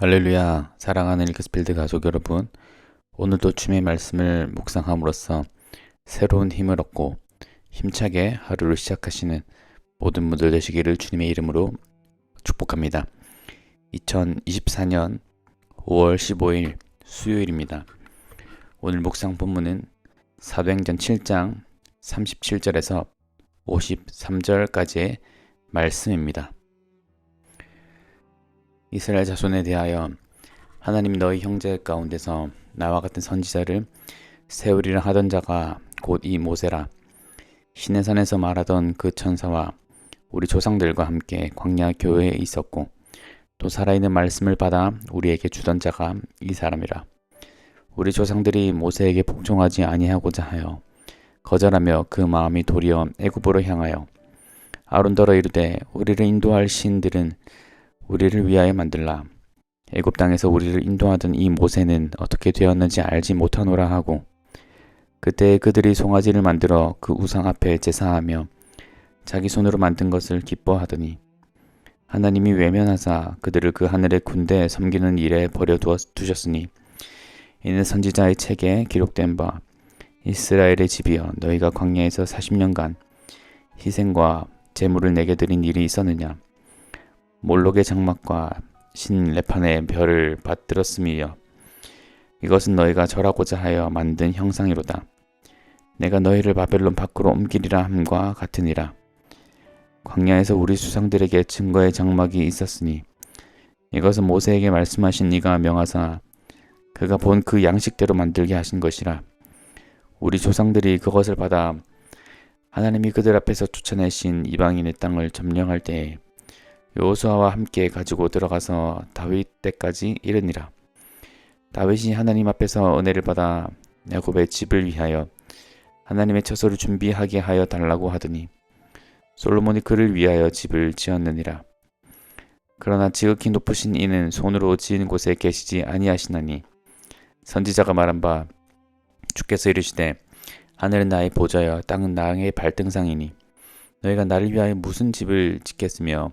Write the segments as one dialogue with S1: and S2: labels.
S1: 할렐루야, 사랑하는 일크스필드 가족 여러분. 오늘도 주님의 말씀을 묵상함으로써 새로운 힘을 얻고 힘차게 하루를 시작하시는 모든 분들 되시기를 주님의 이름으로 축복합니다. 2024년 5월 15일 수요일입니다. 오늘 묵상 본문은 사도행전 7장 37절에서 53절까지의 말씀입니다. 이스라엘 자손에 대하여 하나님 너희 형제 가운데서 나와 같은 선지자를 세우리라 하던 자가 곧 이 모세라. 신의 산에서 말하던 그 천사와 우리 조상들과 함께 광야 교회에 있었고 또 살아있는 말씀을 받아 우리에게 주던 자가 이 사람이라. 우리 조상들이 모세에게 복종하지 아니하고자 하여 거절하며 그 마음이 도리어 애굽으로 향하여 아론더러 이르되 우리를 인도할 신들은 우리를 위하여 만들라. 애굽 땅에서 우리를 인도하던 이 모세는 어떻게 되었는지 알지 못하노라 하고 그때 그들이 송아지를 만들어 그 우상 앞에 제사하며 자기 손으로 만든 것을 기뻐하더니 하나님이 외면하사 그들을 그 하늘의 군대에 섬기는 일에 버려 두셨으니 이는 선지자의 책에 기록된 바 이스라엘의 집이여 너희가 광야에서 40년간 희생과 제물을 내게 드린 일이 있었느냐 몰록의 장막과 신 레판의 별을 받들었음이여 이것은 너희가 절하고자 하여 만든 형상이로다. 내가 너희를 바벨론 밖으로 옮기리라 함과 같으니라. 광야에서 우리 수상들에게 증거의 장막이 있었으니 이것은 모세에게 말씀하신 이가 명하사 그가 본 그 양식대로 만들게 하신 것이라. 우리 조상들이 그것을 받아 하나님이 그들 앞에서 쫓아내신 이방인의 땅을 점령할 때에 여호수아와 함께 가지고 들어가서 다윗 때까지 이르니라. 다윗이 하나님 앞에서 은혜를 받아 야곱의 집을 위하여 하나님의 처소를 준비하게 하여 달라고 하더니 솔로몬이 그를 위하여 집을 지었느니라. 그러나 지극히 높으신 이는 손으로 지은 곳에 계시지 아니하시나니 선지자가 말한 바 주께서 이르시되 하늘은 나의 보좌여 땅은 나의 발등상이니 너희가 나를 위하여 무슨 집을 짓겠으며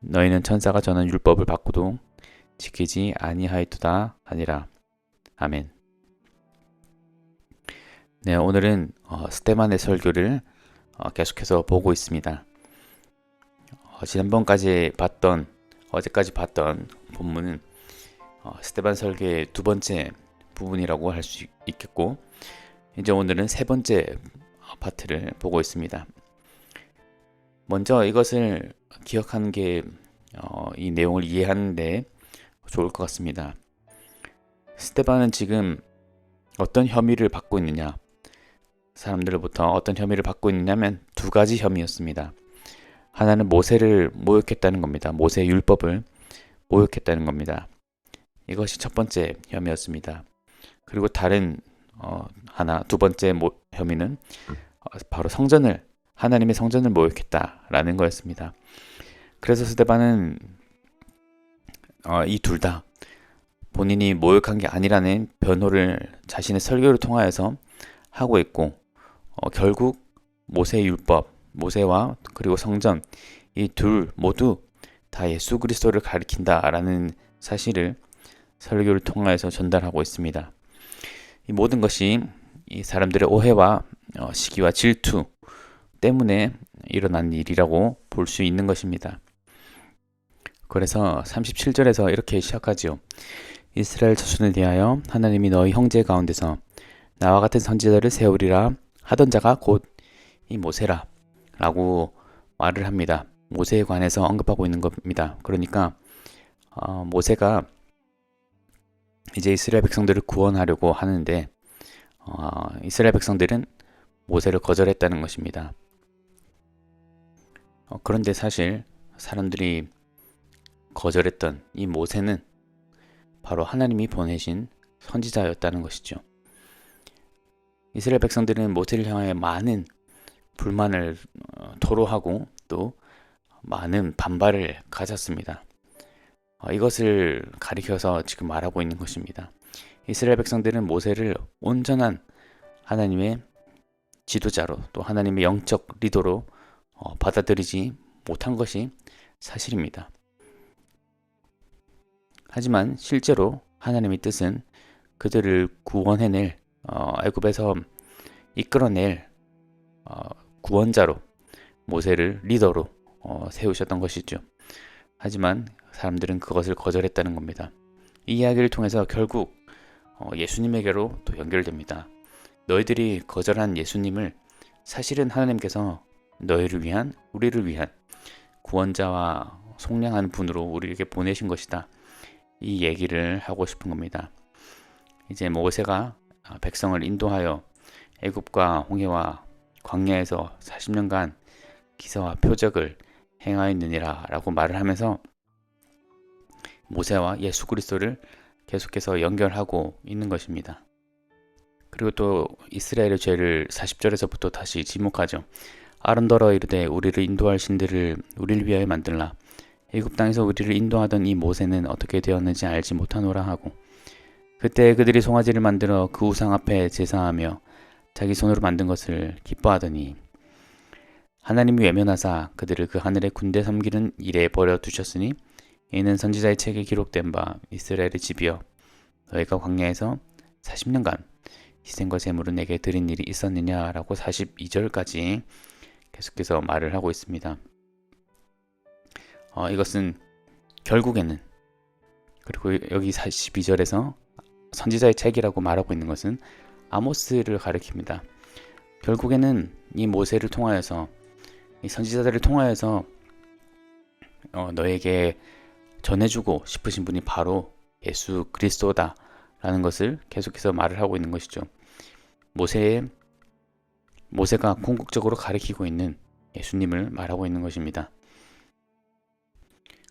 S1: 너희는 천사가 전한 율법을 받고도 지키지 아니하였도다 하니라. 아멘. 네, 오늘은 어, 스테반의 설교를 어, 계속해서 보고 있습니다. 어, 지난번까지 봤던 어제까지 봤던 본문은 어, 스테반 설교의 두 번째 부분이라고 할 수 있겠고 이제 오늘은 세 번째 파트를 보고 있습니다. 먼저 이것을 기억하는 게이 어, 내용을 이해하는데 좋을 것 같습니다. 스테반은 지금 어떤 혐의를 받고 있느냐? 사람들로부터 어떤 혐의를 받고 있느냐면 두 가지 혐의였습니다. 하나는 모세를 모욕했다는 겁니다. 모세 율법을 모욕했다는 겁니다. 이것이 첫 번째 혐의였습니다. 그리고 다른 어, 하나 두 번째 모, 혐의는 어, 바로 성전을 하나님의 성전을 모욕했다라는 거였습니다. 그래서 스테반은 어, 이둘 다 본인이 모욕한 게 아니라는 변호를 자신의 설교를 통하여서 하고 있고 어, 결국 모세 율법, 모세와 그리고 성전 이 둘 모두 다 예수 그리스도를 가리킨다라는 사실을 설교를 통하여서 전달하고 있습니다. 이 모든 것이 이 사람들의 오해와 어, 시기와 질투 때문에 일어난 일이라고 볼 수 있는 것입니다. 그래서 37절에서 이렇게 시작하지요. 이스라엘 자손에 대하여 하나님이 너희 형제 가운데서 나와 같은 선지자를 세우리라 하던 자가 곧 이 모세라 라고 말을 합니다. 모세에 관해서 언급하고 있는 겁니다. 그러니까 어, 모세가 이제 이스라엘 백성들을 구원하려고 하는데 어, 이스라엘 백성들은 모세를 거절했다는 것입니다. 어, 그런데 사실 사람들이 거절했던 이 모세는 바로 하나님이 보내신 선지자였다는 것이죠. 이스라엘 백성들은 모세를 향하여 많은 불만을 어, 토로하고 또 많은 반발을 가졌습니다. 어, 이것을 가리켜서 지금 말하고 있는 것입니다. 이스라엘 백성들은 모세를 온전한 하나님의 지도자로 또 하나님의 영적 리더로 어, 받아들이지 못한 것이 사실입니다. 하지만 실제로 하나님의 뜻은 그들을 구원해낼 어, 애굽에서 이끌어낼 어, 구원자로 모세를 리더로 어, 세우셨던 것이죠. 하지만 사람들은 그것을 거절했다는 겁니다. 이 이야기를 통해서 결국 어, 예수님에게로 또 연결됩니다. 너희들이 거절한 예수님을 사실은 하나님께서 너희를 위한 우리를 위한 구원자와 속량한 분으로 우리에게 보내신 것이다. 이 얘기를 하고 싶은 겁니다. 이제 모세가 백성을 인도하여 애굽과 홍해와 광야에서 40년간 기사와 표적을 행하였느니라 라고 말을 하면서 모세와 예수 그리스도를 계속해서 연결하고 있는 것입니다. 그리고 또 이스라엘의 죄를 40절에서부터 다시 지목하죠. 아름더러 이르되 우리를 인도할 신들을 우리를 위하여 만들라. 애굽 땅에서 우리를 인도하던 이 모세는 어떻게 되었는지 알지 못하노라 하고 그때 그들이 송아지를 만들어 그 우상 앞에 제사하며 자기 손으로 만든 것을 기뻐하더니 하나님이 외면하사 그들을 그 하늘의 군대 섬기는 일에 버려 두셨으니 이는 선지자의 책에 기록된 바 이스라엘의 집이여 너희가 광야에서 40년간 희생과 제물을 내게 드린 일이 있었느냐라고 42절까지 계속해서 말을 하고 있습니다. 어, 이것은 결국에는 그리고 여기 42절에서 선지자의 책이라고 말하고 있는 것은 아모스를 가리킵니다. 결국에는 이 모세를 통하여서 이 선지자들을 통하여서 어, 너에게 전해주고 싶으신 분이 바로 예수 그리스도다라는 것을 계속해서 말을 하고 있는 것이죠. 모세의 모세가 궁극적으로 가리키고 있는 예수님을 말하고 있는 것입니다.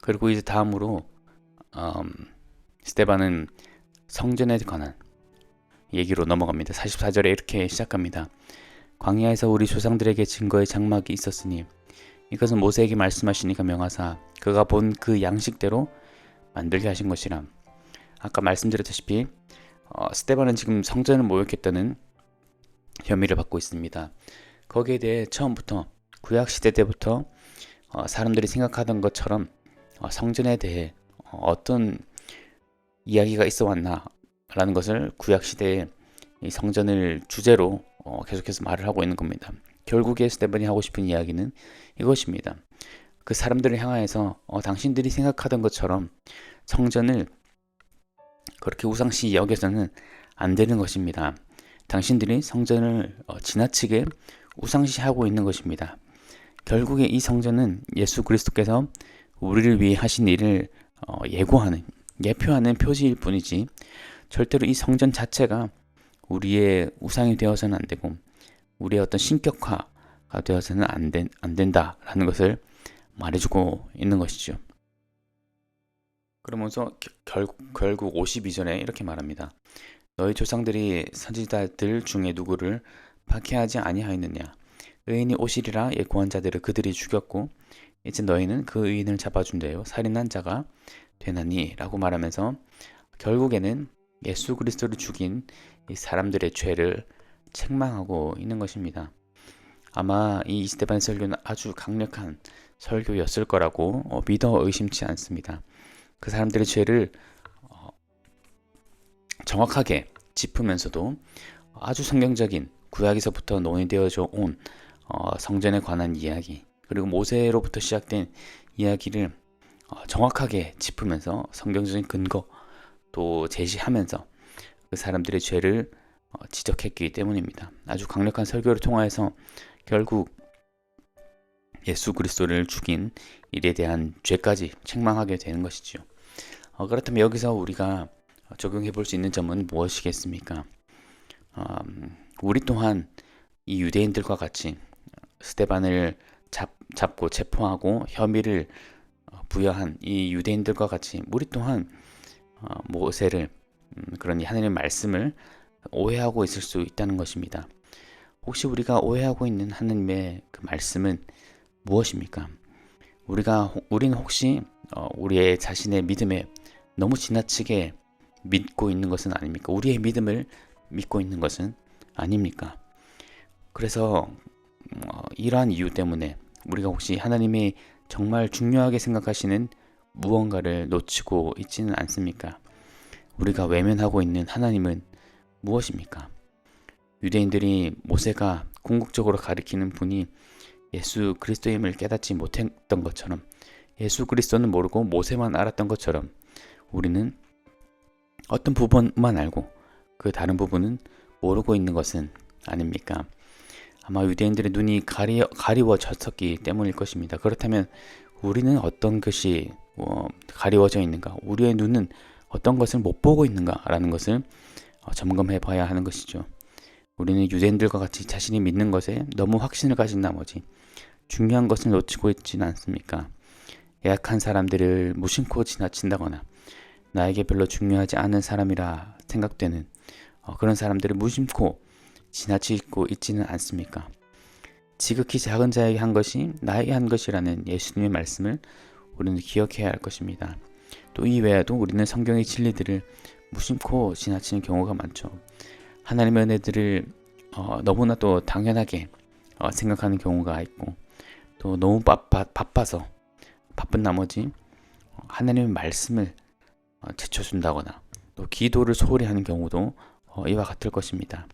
S1: 그리고 이제 다음으로 음, 스테반은 성전에 관한 얘기로 넘어갑니다. 44절에 이렇게 시작합니다. 광야에서 우리 조상들에게 증거의 장막이 있었으니 이것은 모세에게 말씀하시니까 명하사 그가 본 그 양식대로 만들게 하신 것이라. 아까 말씀드렸다시피 어, 스테반은 지금 성전을 모욕했다는 혐의를 받고 있습니다. 거기에 대해 처음부터 구약 시대 때부터 어, 사람들이 생각하던 것처럼 어, 성전에 대해 어, 어떤 이야기가 있어 왔나라는 것을 구약 시대에 성전을 주제로 어, 계속해서 말을 하고 있는 겁니다. 결국에 스테반이 하고 싶은 이야기는 이것입니다. 그 사람들을 향하여서 어, 당신들이 생각하던 것처럼 성전을 그렇게 우상시 여겨서는 안 되는 것입니다. 당신들이 성전을 어, 지나치게 우상시하고 있는 것입니다. 결국에 이 성전은 예수 그리스도께서 우리를 위해 하신 일을 어, 예고하는 예표하는 표지일 뿐이지 절대로 이 성전 자체가 우리의 우상이 되어서는 안 되고 우리의 어떤 신격화가 되어서는 안, 된, 안 된다라는 것을 말해주고 있는 것이죠. 그러면서 결국, 결국 52절에 이렇게 말합니다. 너희 조상들이 선지자들 중에 누구를 박해하지 아니하였느냐? 의인이 오시리라 예고한 자들을 그들이 죽였고 이제 너희는 그 의인을 잡아준대요. 살인한 자가 되나니? 라고 말하면서 결국에는 예수 그리스도를 죽인 이 사람들의 죄를 책망하고 있는 것입니다. 아마 이 이스테반 설교는 아주 강력한 설교였을 거라고 어, 믿어 의심치 않습니다. 그 사람들의 죄를 어, 정확하게 짚으면서도 아주 성경적인 구약에서부터 논의되어져 온 어, 성전에 관한 이야기 그리고 모세로부터 시작된 이야기를 정확하게 짚으면서 성경적인 근거 또 제시하면서 그 사람들의 죄를 어, 지적했기 때문입니다. 아주 강력한 설교를 통하여서 결국 예수 그리스도를 죽인 일에 대한 죄까지 책망하게 되는 것이죠. 어, 그렇다면 여기서 우리가 적용해 볼 수 있는 점은 무엇이겠습니까? 음, 우리 또한 이 유대인들과 같이 스테반을 잡, 잡고 체포하고 혐의를 어, 부여한 이 유대인들과 같이 우리 또한 어, 모세를 음, 이 하나님의 말씀을 오해하고 있을 수 있다는 것입니다. 혹시 우리가 오해하고 있는 하나님의 그 말씀은 무엇입니까? 우리가 우리는 혹시 어, 우리의 자신의 믿음에 너무 지나치게 믿고 있는 것은 아닙니까? 우리의 믿음을 믿고 있는 것은 아닙니까? 그래서 어, 이러한 이유 때문에 우리가 혹시 하나님이 정말 중요하게 생각하시는 무언가를 놓치고 있지는 않습니까? 우리가 외면하고 있는 하나님은 무엇입니까? 유대인들이 모세가 궁극적으로 가리키는 분이 예수 그리스도임을 깨닫지 못했던 것처럼 예수 그리스도는 모르고 모세만 알았던 것처럼 우리는 어떤 부분만 알고 그 다른 부분은 모르고 있는 것은 아닙니까? 아마 유대인들의 눈이 가리, 가리워졌었기 때문일 것입니다. 그렇다면 우리는 어떤 것이 어, 가리워져 있는가? 우리의 눈은 어떤 것을 못 보고 있는가라는 것을 어, 점검해 봐야 하는 것이죠. 우리는 유대인들과 같이 자신이 믿는 것에 너무 확신을 가진 나머지 중요한 것을 놓치고 있지는 않습니까? 약한 사람들을 무심코 지나친다거나 나에게 별로 중요하지 않은 사람이라 생각되는 어, 그런 사람들을 무심코 지나치고 있지는 않습니까? 지극히 작은 자에게 한 것이 나에게 한 것이라는 예수님의 말씀을 우리는 기억해야 할 것입니다. 또 이 외에도 우리는 성경의 진리들을 무심코 지나치는 경우가 많죠. 하나님의 은혜들을 어, 너무나 또 당연하게 어, 생각하는 경우가 있고 또 너무 바빠, 바빠서 바쁜 나머지 어, 하나님의 말씀을 어, 제쳐준다거나 또 기도를 소홀히 하는 경우도 어, 이와 같을 것입니다.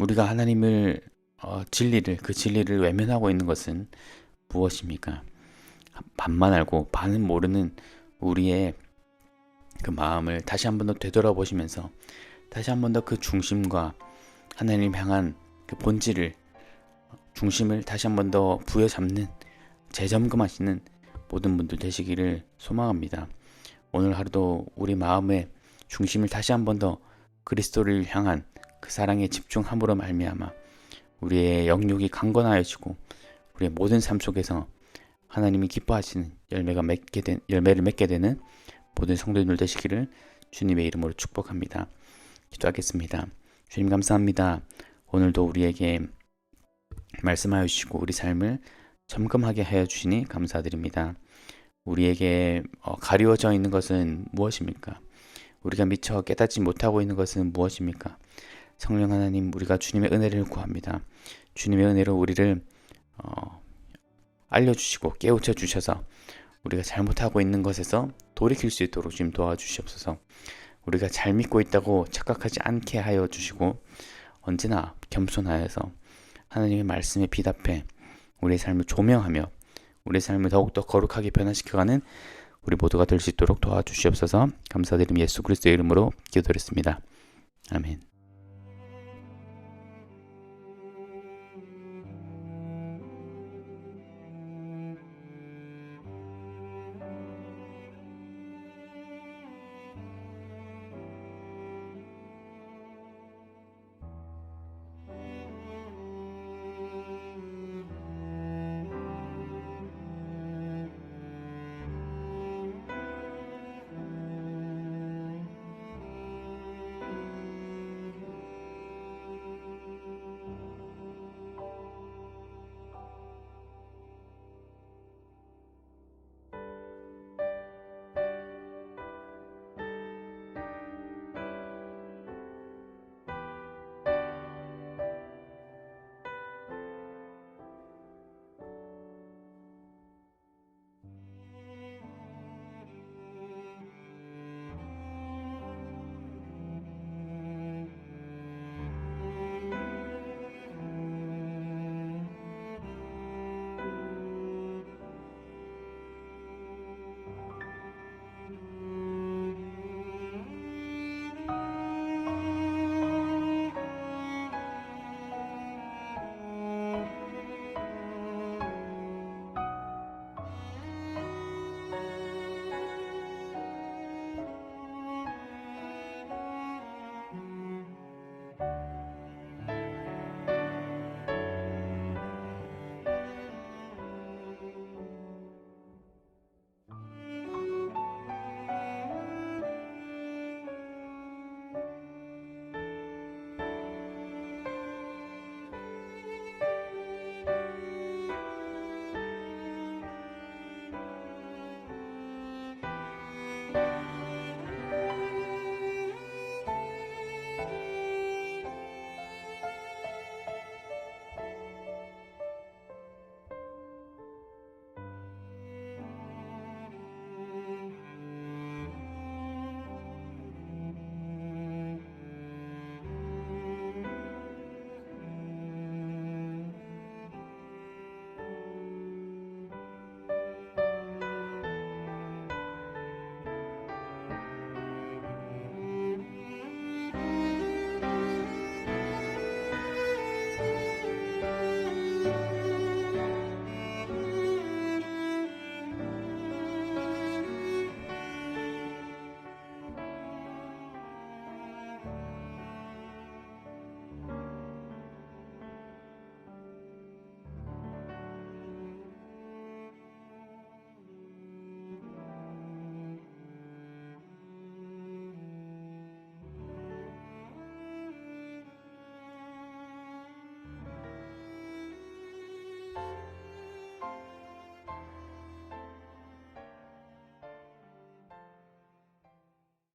S1: 우리가 하나님을 어, 진리를 그 진리를 외면하고 있는 것은 무엇입니까? 반만 알고 반은 모르는 우리의 그 마음을 다시 한 번 더 되돌아보시면서 다시 한 번 더 그 중심과 하나님 향한 그 본질을 중심을 다시 한 번 더 부여잡는 재점검하시는 모든 분들 되시기를 소망합니다. 오늘 하루도 우리 마음의 중심을 다시 한 번 더 그리스도를 향한 그 사랑에 집중함으로 말미암아 우리의 영육이 강건하여지고 우리의 모든 삶 속에서 하나님이 기뻐하시는 열매가 맺게 된 열매를 맺게 되는 모든 성도들 되시기를 주님의 이름으로 축복합니다. 기도하겠습니다. 주님 감사합니다. 오늘도 우리에게 말씀하여 주시고 우리 삶을 점검하게 하여 주시니 감사드립니다. 우리에게 어, 가리워져 있는 것은 무엇입니까? 우리가 미처 깨닫지 못하고 있는 것은 무엇입니까? 성령 하나님, 우리가 주님의 은혜를 구합니다. 주님의 은혜로 우리를 어, 알려주시고 깨우쳐 주셔서 우리가 잘못하고 있는 것에서 돌이킬 수 있도록 주님 도와주시옵소서. 우리가 잘 믿고 있다고 착각하지 않게 하여 주시고 언제나 겸손하여서 하나님의 말씀에 비답해 우리의 삶을 조명하며 우리의 삶을 더욱더 거룩하게 변화시켜가는 우리 모두가 될 수 있도록 도와주시옵소서 감사드리며 예수 그리스도의 이름으로 기도드렸습니다. 아멘.